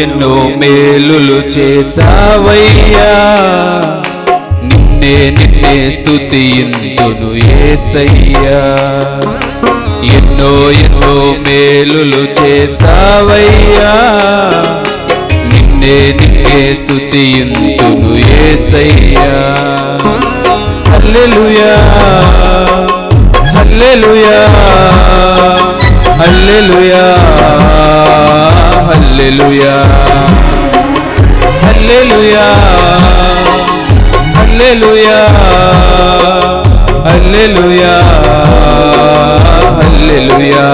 ఎన్నో మేలులు చేసావయ్యా నిన్నే నిన్నే స్తుతింతును ఏసయ్యా. ఎన్నో ఎన్నో మేలులు చేసావయ్యా నిన్నే నిన్నే స్తుతింతును ఏసయ్యా. హల్లెలూయా. హల్లెలూయా. హల్లెలూయా. హల్లెలూయా. హల్లెలూయా. హల్లెలూయా. హల్లెలూయా. హల్లెలూయా.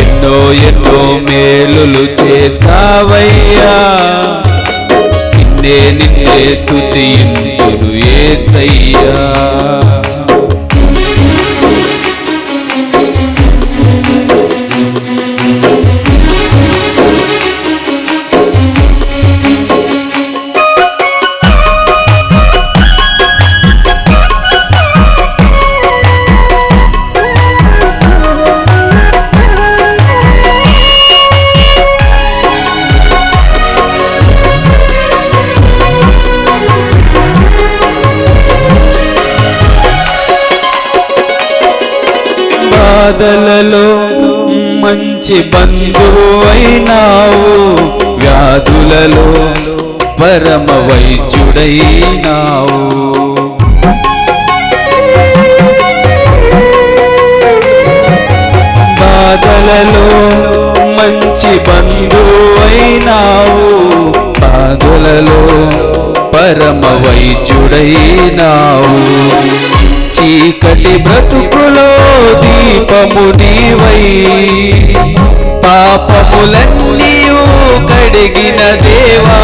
ఎన్నో ఎన్నో మేలులు చేసావయ్యా నిన్నే నిన్నే స్తుతింతును ఏసయ్యా. బాధలలో మంచి బంధువు అయినావు. వ్యాధులలో పరమ వైద్యుడైనావు. బాధలలో మంచి బంధువు అయినావు. బాధలలో పరమ వైద్యుడైనావు. చీకటి బ్రతుకులో దీపము నీవై. పాపములన్నీయు కడిగిన దేవా.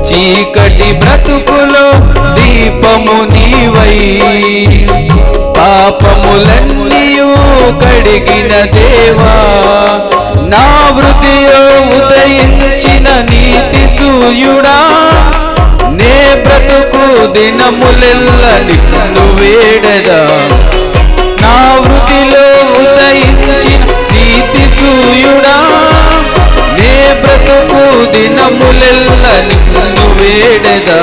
చీకటి బ్రతుకులో దీపము నీవై. పాపములన్నీయు కడిగిన దేవా. నా వృతిలో ఉదయించిన నీతి సూర్యుడా. బ్రతుకు దినములెల్ల నిన్ను వేడదా? నా వృతిలో ఉదయించిన నీతి సూయుడా నే బ్రతుకు దినములెల్ల నిన్ను వేడదా?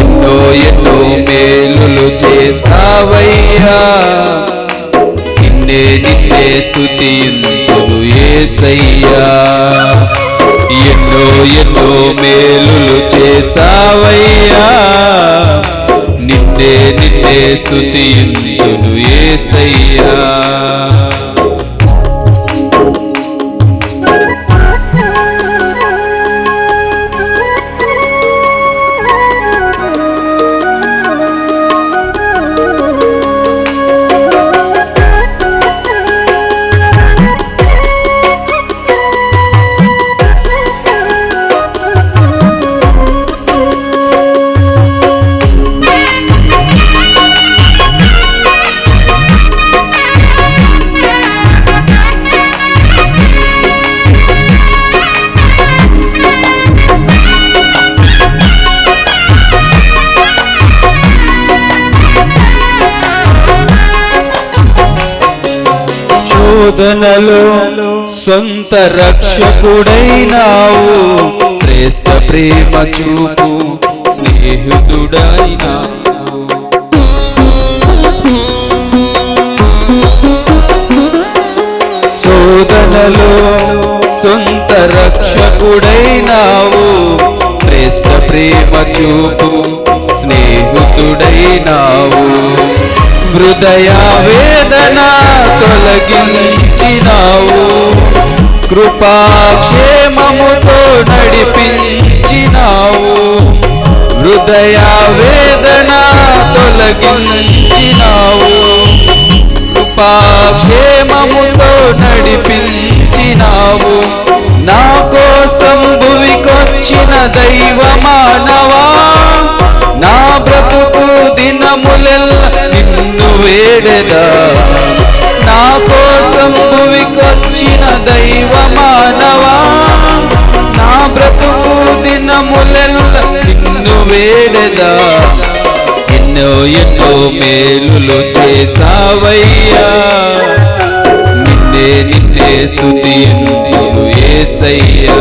ఎన్నో ఎన్నో మేలులు చేసావయ్యా నిన్నే నిన్నే స్తుతింతును ఏసయ్యా. ఎన్నో ఎన్నో మేలులు చేసావయ్యా నిన్నే నిన్నే స్తుతింతును ఏసయ్యా. శోధనలో సొంత రక్షకుడైనావు. శ్రేష్ఠ ప్రేమ చూపు స్నేహితుడైనా శోధనలో సొంత రక్షకుడైనావు. శ్రేష్ఠ ప్రేమ చూపు స్నేహితుడైనావు. హృదయ వేదన తొలగించినావు. కృపాక్షేమముతో నడిపించినావు. హృదయ వేదన తొలగించినావు. కృపాక్షేమముతో నడిపించినావు. నా కోసం భువికొచ్చిన దైవ మానవా నా బ్రతుకు దినములెల్ ఎడదా నా కోసం భువికొచ్చిన దైవ మానవా? నా బ్రతుకు దినములెల్ల నిన్ను వేడదా? ఎన్నో ఎన్నో మేలులు చేసావయ్యా నిన్నే నిన్నే స్థుతి ఏసయ్యా.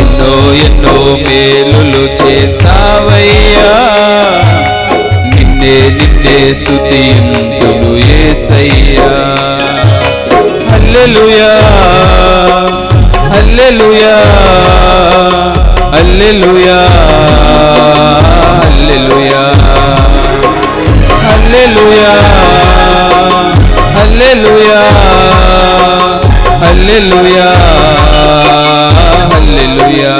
ఎన్నో ఎన్నో మేలులు చేసా నిన్నే స్తుతింతులు ఏసయ్యా. హల్లెలూయా హల్లెలూయా హల్లెలూయా హల్లెలూయా. హల్లెలూయా హల్లెలూయా హల్లెలూయా హల్లెలూయా.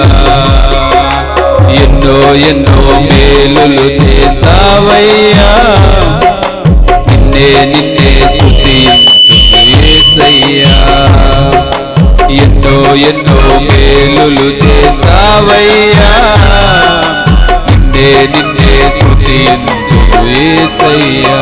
ఎన్నో ఎన్నో మేలులు చేసావయ్యా నిన్నే నిన్నే నిన్నే స్థుతిందు ఏసయ్యా.